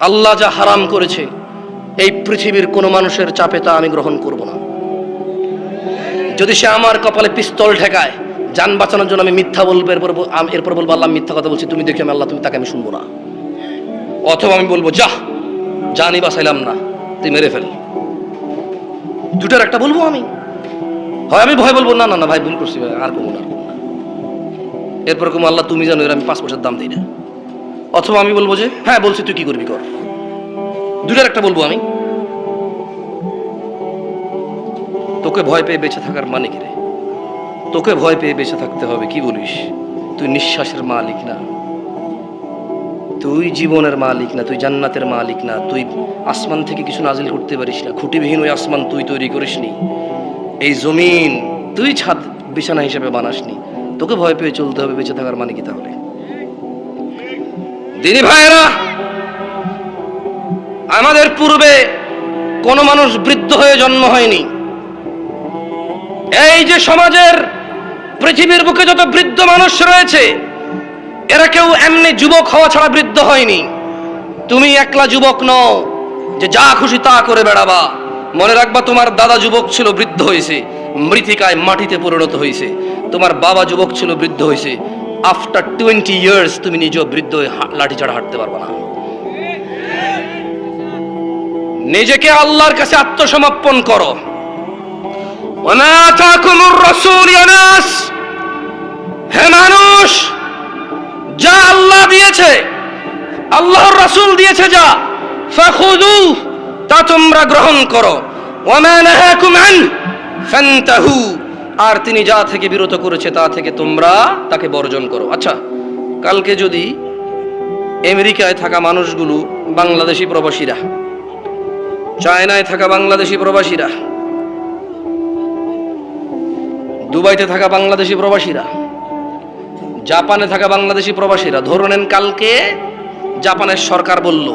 আল্লাহ যা হারাম করেছে, এই পৃথিবীর কোনো মানুষের চাপে তা আমি গ্রহণ করব না। যদি সে আমার কপালে পিস্তল ঠেকায়, যান বাঁচানোর জন্য আমি মিথ্যা বলব, এরপর এরপর বলব আল্লাহ মিথ্যা কথা বলছি, তুমি দেখি আমি আল্লাহ, তুমি তাকে আমি শুনব না। অথবা আমি বলব যা জানি বাঁচাইলাম না, তুই মেরে ফেল। দুটার একটা বলব আমি। হয় আমি ভয় বলব, না না না, ভাই, ভুল করছি, ভাই, আর করব না এরপর কম আল্লাহ, তুমি জানো এর আমি পাঁচ পয়সার দাম দিই না। অথবা আমি বলব যে হ্যাঁ বলছি, তুই কি করবি কর। দুটার একটা বলব আমি। তোকে ভয় পেয়ে বেঁচে থাকার মানে কি রে? তোকে ভয় পেয়ে বেঁচে থাকতে হবে, কি বলিস? তুই নিঃশ্বাসের মালিক না। তুই জীবনের মালিক না, তুই জান্নাতের মালিক না, তুই আসমান থেকে কিছু নাজিল করতে পারিস না। খুঁটিবিহীন ওই আসমান তুই তৈরি করিসনি। এই জমিন তুই ছাদ বিছানা হিসেবে বানাসনি। তোকে ভয় পেয়ে চলতে হবে বেঁচে থাকার মানে কি তাহলে? দিনী ভাইয়েরা, আমাদের পূর্বে কোনো মানুষ বৃদ্ধ হয়ে জন্ম হয়নি। এই যে সমাজের, পৃথিবীর বুকে যত বৃদ্ধ মানুষ রয়েছে, এরা কেউ এমনি যুবক হওয়া ছাড়া বৃদ্ধ হয়নি। তুমি একলা যুবক নও, যে যা খুশি তা করে বেড়াবা। মনে রাখবা, তোমার দাদা যুবক ছিল বৃদ্ধ হয়েছে মৃত্তিকায় মাটিতে পরিণত হয়েছে তোমার বাবা যুবক ছিল বৃদ্ধ হয়েছে আফটার টোয়েন্টি ইয়ার্স তুমি নিজেও বৃদ্ধ লাঠি ছাড়া হাঁটতে পারবে না। নিজেকে আল্লাহর কাছে আত্মসমর্পণ করো। হে মানুষ, যা আল্লাহ দিয়েছে, আল্লাহর রসুল দিয়েছে যা ফাখুদু তা তোমরা গ্রহণ করো। ওয়া মা কুমেন আন, ফান্তাহু। আর তিনি যা থেকে বিরত করেছে তা থেকে তোমরা তাকে বর্জন করো। আচ্ছা কালকে যদি আমেরিকায় থাকা মানুষগুলো বাংলাদেশি প্রবাসীরা, চায়নায় থাকা বাংলাদেশি প্রবাসীরা, দুবাইতে থাকা বাংলাদেশি প্রবাসীরা, জাপানে থাকা বাংলাদেশি প্রবাসীরা ধরে নেন কালকে জাপানের সরকার বলল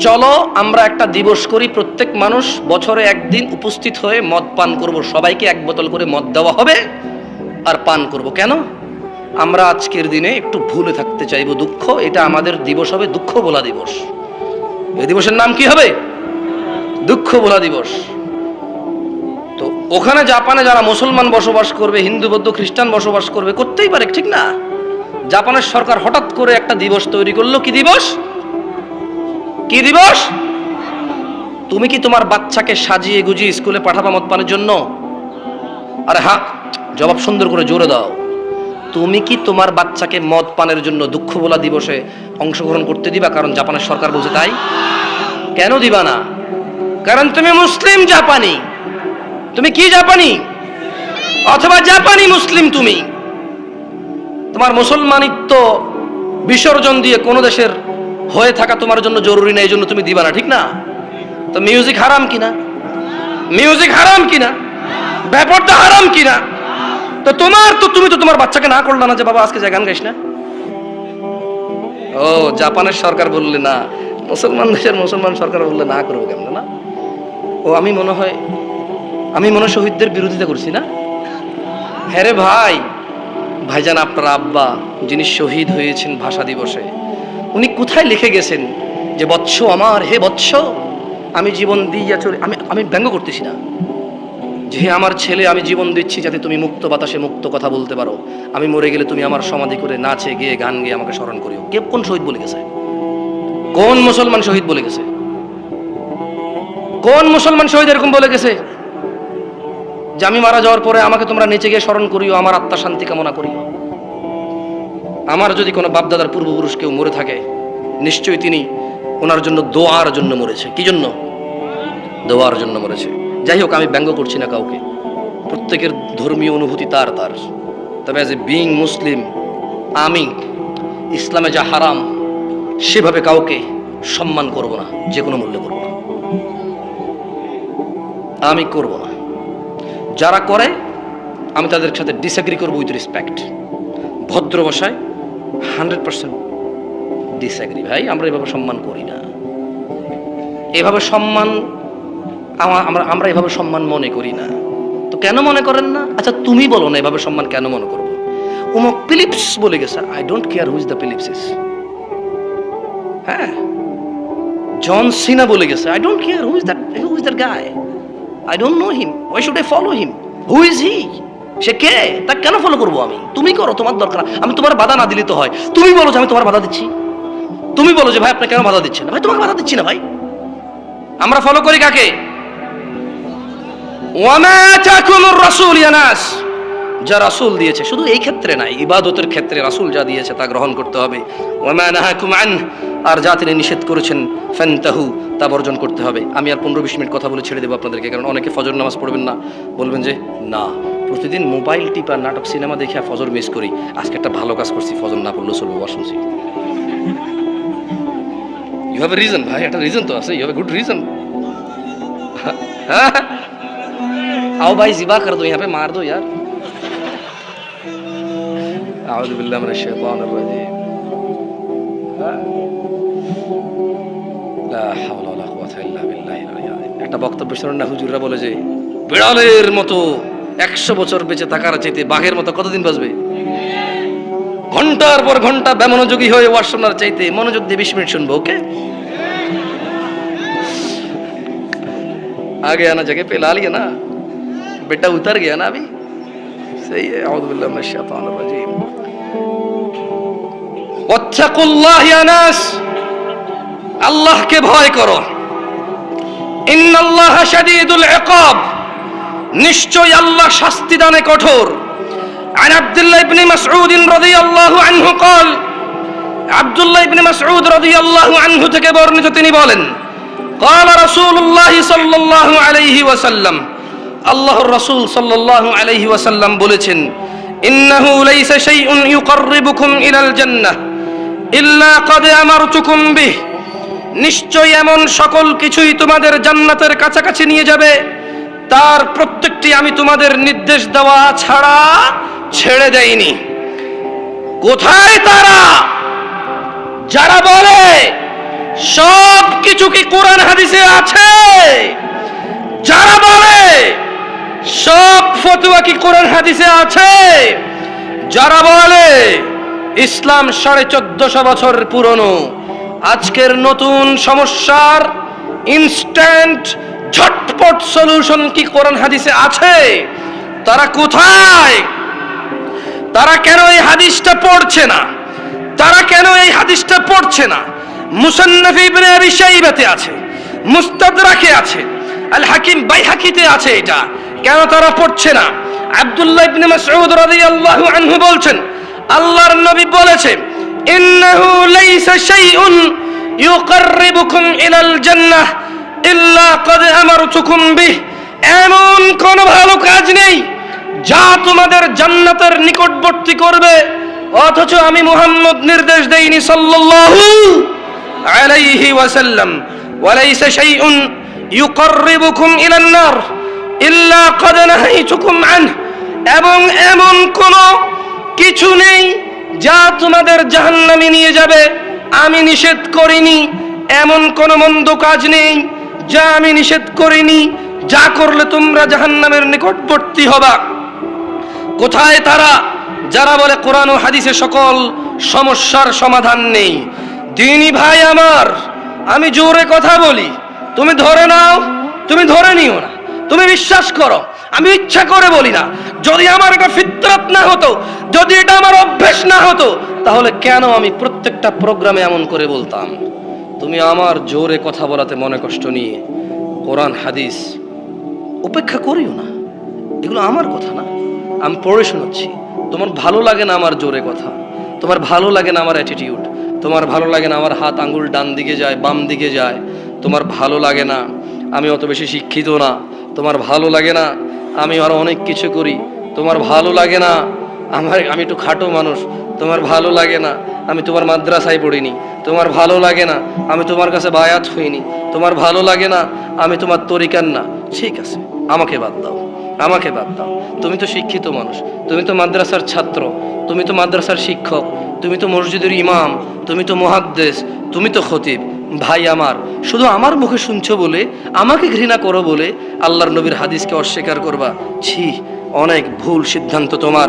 চলো, আমরা একটা দিবস করি, প্রত্যেক মানুষ বছরে একদিন উপস্থিত হয়ে মদ পান করব। সবাইকে এক বোতল করে মদ দেওয়া হবে আর পান করব। কেন? আমরা আজকের দিনে একটু ভুলে থাকতে চাইব দুঃখ। এটা আমাদের দিবস হবে দুঃখ বলা দিবস। এই দিবসের নাম কি হবে? দুঃখ বলা দিবস। তো ওখানে জাপানে যারা মুসলমান বসবাস করবে, হিন্দু, বৌদ্ধ, খ্রিস্টান বসবাস করবে, করতেই পারে, ঠিক না? জাপানের সরকার হঠাৎ করে একটা দিবস তৈরি করল। কি দিবস? কি দিবস? তুমি কি তোমার বাচ্চাকে সাজিয়ে গুজিয়ে স্কুলে পাঠাবা মত পানের জন্য? আরে হ্যাঁ জবাব সুন্দর করে জোরে দাও। তুমি কি তোমার বাচ্চাকে মদ পানের জন্য দুঃখ বলা দিবসে অংশগ্রহণ করতে দিবা? কারণ জাপানের সরকার বলছে তাই। কেন দিবা না? কারণ তুমি মুসলিম জাপানি। তুমি কি জাপানি? অথবা জাপানি মুসলিম তুমি? তোমার মুসলমানিত্ব বিসর্জন দিয়ে কোনো দেশের হয়ে থাকা তোমার জন্য জরুরি না, এই জন্য তুমি দিবা না, ঠিক না? তো মিউজিক হারাম কিনা? মিউজিক হারাম কিনা? ব্যাপারটা হারাম কিনা? তো তোমার তো, তুমি তো তোমার বাচ্চাকে না করলা না যে বাবা আজকে যা গান গাইস না? ও, জাপানের সরকার বললে না, মুসলমান দেশের মুসলমান সরকার বললে না করব কেমন না? ও, আমি মনে হয়, আমি মনে শহীদদের বিরোধিতা করছি না? হ্যাঁ রে ভাই, ভাইজান আপনার আব্বা, যিনি শহীদ হয়েছেন ভাষা দিবসে উনি কোথায় লিখে গেছেন যে, বৎস আমার, হে বৎস, আমি জীবন দিয়া চলে আমি আমি ব্যঙ্গ করতেছি না। যে আমার ছেলে, আমি জীবন দিচ্ছি যাতে তুমি মুক্ত বাতাসে মুক্ত কথা বলতে পারো। আমি মরে গেলে তুমি আমার সমাধি করে নাচে, গিয়ে, গান গেয়ে আমাকে স্মরণ করিও। কে কোন শহীদ বলে গেছে? কোন মুসলমান শহীদ বলে গেছে? কোন মুসলমান শহীদ এরকম বলে গেছে? যে, আমি মারা যাওয়ার পরে আমাকে তোমরা নিচে গিয়ে স্মরণ করিও, আমার আত্মা শান্তি কামনা করিও। আমার যদি কোনো বাপদাদার পূর্বপুরুষ কেউ মরে থাকে, নিশ্চয়ই তিনি ওনার জন্য দোয়ার জন্য মরেছে। কি জন্য? দোয়ার জন্য মরেছে। যাই হোক, আমি ব্যঙ্গ করছি না কাউকে। প্রত্যেকের ধর্মীয় অনুভূতি তার তার। তবে অ্যাজ এ বিং মুসলিম আমি ইসলামে যা হারাম, সেভাবে কাউকে সম্মান করব না, যে কোনো মূল্যে করব না। আমি করব না। যারা করে, আমি তাদের সাথে ডিসএগ্রি করব উইথ রেসপেক্ট ভদ্র হান্ড্রেড পার্সেন্ট ডিসএগ্রি ভাই, আমরা এভাবে সম্মান করি না। এভাবে সম্মান আমরা আমরা এভাবে সম্মান মনে করি না। তো কেন মনে করেন না? আচ্ছা তুমি বলো না এভাবে সম্মান কেন মনে করব? উমক ফিলিপস বলে গেছে I don't care who's the Philips is হ্যাঁ? জন সিনা বলে গেছে I don't care who's that who is that guy I don't know him why should I follow him who is he সে কে? তাকে কেন follow করব আমি? তুমি করো, তোমার দরকার। আমি তোমার বাধা না দিলে তো হয়। তুমি বলো যে আমি তোমার বাধা দিচ্ছি। তুমি বলো যে ভাই আপনি কেন বাধা দিচ্ছেন ভাই, তোমাকে বাধা দিচ্ছি না, ভাই। আমরা ফলো করি কাকে? যা রাসূল দিয়েছে, শুধু এই ক্ষেত্রে নাই ইবাদতের ক্ষেত্রে রাসূল যা দিয়েছে, তা গ্রহণ করতে হবে। আর যা তিনি নিষেধ করেছেন, ফান্তাহু, তা বর্জন করতে হবে। আমি আর পনেরো বিশ মিনিট কথা বলে ছেড়ে দেবো আপনাদেরকে, কারণ অনেকে ফজর নামাজ পড়বেন না। বলবেন যে, না। প্রতিদিন মোবাইল টিপা নাটক সিনেমা দেখে আর ফজর মিস করি আজকে একটা ভালো কাজ করছি ফজর না পড়লেও চলবো ওয়া শুনছি ইউ হ্যাভ এ রিজন ভাই একটা রিজন তো আছে you have a good reason आओ भाई जिबा कर दो यहाँ पे मार दो यार আউযু বিল্লাহি মিনাশ শাইতানির রাজিম লা হাওলা ওয়ালা কুওয়াতা ইল্লা বিল্লাহিল আলিয়্যিল আযীম একটা বক্তব্য শুনুন না হুজুররা বলে যে বিড়ালের মতো একশো বছর বেঁচে থাকার চাইতে বাঘের মতো কতদিন বাঁচবে ঘন্টার পর ঘন্টা বেমনোযোগী হয়ে ওয়াজ শোনার চাইতে মনোযোগ দিয়ে বিশ মিনিট শুনবো ওকে आगे आना जगह पे ला लिया ना बेटा उतर गया ना अभी सही है अऊज़ु बिल्लाहि मिनश शैतानिर रजीम ওয়াত্তাকুল্লাহ ইয়া নাস আল্লাহকে ভয় করো ইন্নাল্লাহা শাদীদুল ইকাব নিশ্চয় আল্লাহ শাস্তি দানে কঠোর عن عبد الله بن مسعود رضي الله عنه قال عبد الله بن مسعود رضي الله عنه থেকে বর্ণিত তিনি বলেন قال رسول الله صلى الله عليه وسلم আল্লাহর রাসূল সাল্লাল্লাহু আলাইহি ওয়াসাল্লাম বলেছেন ইন্নাহু লাইসা শাইউন ইউকাররিবুকুম ইলাল জান্নাহ ইল্লা কদ আমারতুকুম বিহ নিশ্চয় এমন সকল কিছুই তোমাদের জান্নাতের কাছাকাছি নিয়ে যাবে তার প্রত্যেকটি আমি তোমাদের নির্দেশ দেওয়া ছাড়া ছেড়ে দেইনি। কোথায় তারা? যারা বলে, সব কিছু কি কোরআন হাদিসে আছে? যারা বলে, সব ফতুয়া কি কোরআন হাদিসে আছে? যারা বলে, ইসলাম সাড়ে চোদ্দশো বছর পুরনো, আজকের নতুন সমস্যার ইনস্ট্যান্ট ঝটপট সলিউশন কি কোরআন হাদিসে আছে? তারা কোথায়? তারা কেন এই হাদিসটা পড়ছে না? তারা কেন এই হাদিসটা পড়ছে না? মুসান্নফ ইবনে আবি শাইবাতে আছে, মুস্তাদরাকে আছে আল হাকিম বাইহাকিতে আছে এটা। কেন তারা পড়ছে না? আব্দুল্লাহ ইবনে মাসউদ রাদিয়াল্লাহু আনহু বলছেন, আল্লাহর নবী বলেছে, ইন্নাহু লাইসা শাইউন ইউকাররিবুকুম ইলাল জান্নাহ। ইল্লা ক্বাদ আমারতুকুম বিহ। এমন কোন ভালো কাজ নেই যা তোমাদের জান্নাতের নিকটবর্তী করবে। অথচ আমি মুহাম্মদ নির্দেশ দেইনি সাল্লাল্লাহু আলাইহি ওয়াসাল্লাম। ওয়ালাইসা শাইউন ইউকাররিবুকুম ইলান নার ইল্লা ক্বাদ নাহাইতুকুম আনহু। এবং এমন কোন কিছু নেই যা তোমাদের জাহান্নামে নিয়ে যাবে। আমি নিষেধ করিনি, এমন কোন মন্দ কাজ নেই। যা আমি নিষেধ করিনি, যা করলে তোমরা জাহান্নামের নিকটবর্তী হবা। কোথায় তারা? যারা বলে কোরআন ও হাদিসে সকল সমস্যার সমাধান নেই। দিনী ভাই আমার, আমি জোরে কথা বলি। তুমি ধরে নাও, তুমি ধরে নিও না। তুমি বিশ্বাস করো, আমি ইচ্ছা করে বলি না। যদি আমার এটা ফিতরত না হতো, যদি এটা আমার অভ্যেস না হতো, তাহলে কেন আমি প্রত্যেকটা প্রোগ্রামে এমন করে বলতাম? তুমি আমার জোরে কথা বলাতে মনে কষ্ট নিয়ে কোরআন, হাদিস উপেক্ষা করিও না। এগুলো আমার কথা না। আমি পড়ে শোনাচ্ছি। তোমার ভালো লাগে না আমার জোরে কথা। তোমার ভালো লাগে না আমার অ্যাটিটিউড তোমার ভালো লাগে না আমার হাত আঙুল ডান দিকে যায়, বাম দিকে যায়। তোমার ভালো লাগে না, আমি অত বেশি শিক্ষিত না। তোমার ভালো লাগে না, আমি আরও অনেক কিছু করি। তোমার ভালো লাগে না আমার, আমি একটু খাটো মানুষ। তোমার ভালো লাগে না, আমি তোমার মাদ্রাসায় পড়িনি। তোমার ভালো লাগে না, আমি তোমার কাছে বায়াত হইনি। তোমার ভালো লাগে না, আমি তোমার তরিকার না। ঠিক আছে, আমাকে বাদ দাও, আমাকে বাদ দাও। তুমি তো শিক্ষিত মানুষ, তুমি তো মাদ্রাসার ছাত্র, তুমি তো মাদ্রাসার শিক্ষক, তুমি তো মসজিদের ইমাম, তুমি তো মহাদ্দেশ, তুমি তো খতিব। ভাই আমার, শুধু আমার মুখে শুনছো বলে, আমাকে ঘৃণা করো বলে আল্লাহর নবীর হাদিসকে অস্বীকার করবা। ছি, অনেক ভুল সিদ্ধান্ত তোমার।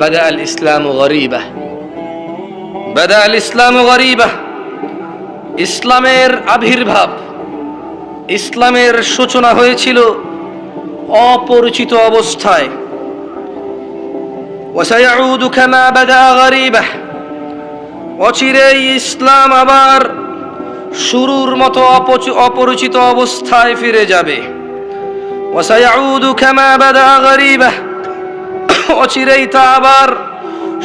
বাদা আল ইসলাম গরিবা বাদা আল ইসলাম গরিবা ইসলামের আবির্ভাব, ইসলামের সূচনা হয়েছিল অপরিচিত অবস্থায়। অচিরেই ইসলাম আবার শুরুর মতো অপরিচিত অবস্থায় ফিরে যাবে। ওসায়াউদু খেমা বাদা গরিবাহ অচিরেই তা আবার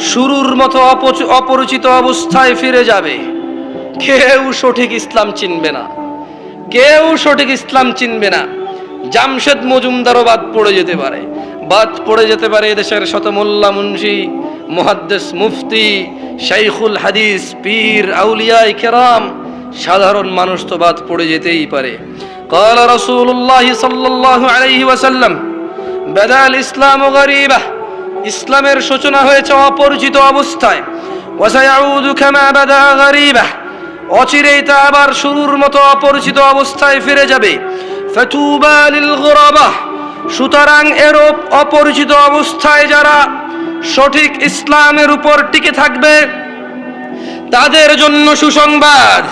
শুরুর মতো অপচ- অপরিচিত অবস্থায় ফিরে যাবে কেউ সঠিক ইসলাম চিনবে না কেউ সঠিক ইসলাম চিনবে না জামশেদ মজুমদারও বাদ পড়ে যেতে পারে বাদ পড়ে যেতে পারে এদেশের শতমোল্লা মুন্সি মুহাদ্দেস মুফতি শাইখুল হাদিস পীর আউলিয়া কেরাম সাধারণ মানুষ তো বাদ পড়ে যেতেই পারে قال رسول الله صلى الله عليه وسلم بدا الإسلام غريبة ইসলামের সূচনা হয়েছে অপরিচিত অবস্থায়। অচিরেই তা আবার শুরুর মতো অপরিচিত অবস্থায় ফিরে যাবে। সুতরাং এরূপ অপরিচিত অবস্থায় যারা সঠিক ইসলামের উপর টিকে থাকবে, তাদের জন্য সুসংবাদ।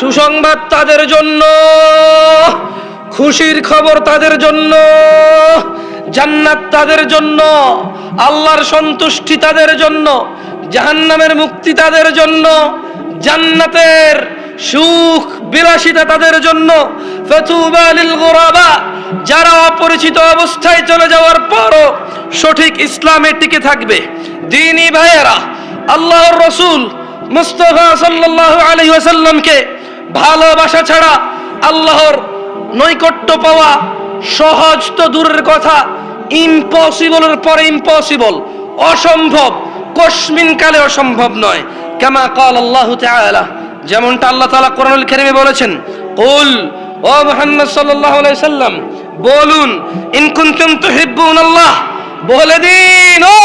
সুসংবাদ তাদের জন্য। খুশির খবর তাদের জন্য, জান্নাত তাদের জন্য, আল্লাহর সন্তুষ্টি তাদের জন্য, জাহান্নামের মুক্তি তাদের জন্য, জান্নাতের সুখ বিলাসিতা তাদের জন্য। যারা অপরিচিত অবস্থায় চলে যাওয়ার পরও সঠিক ইসলামে টিকে থাকবে। দিনী ভাইয়েরা, আল্লাহর রসুল মুস্তফা সাল্লাল্লাহু আলাইহি ওয়াসাল্লামকে ভালোবাসা ছাড়া আল্লাহর নৈকট্য পাওয়া সহজ তো দূরের কথা ইম্পসিবলের পরে ইম্পসিবল অসম্ভব কসমিন কালে অসম্ভব নয়। কেমা কাল আল্লাহ যেমনটা আল্লাহ তাআলা কোরআনুল কারীমে বলেছেন, কুল, ও মুহাম্মদ সাল্লাল্লাহু সাল্লাম বলুন, ইন কুনতুম তুহিব্বুনাল্লাহ, বলে দিন, ও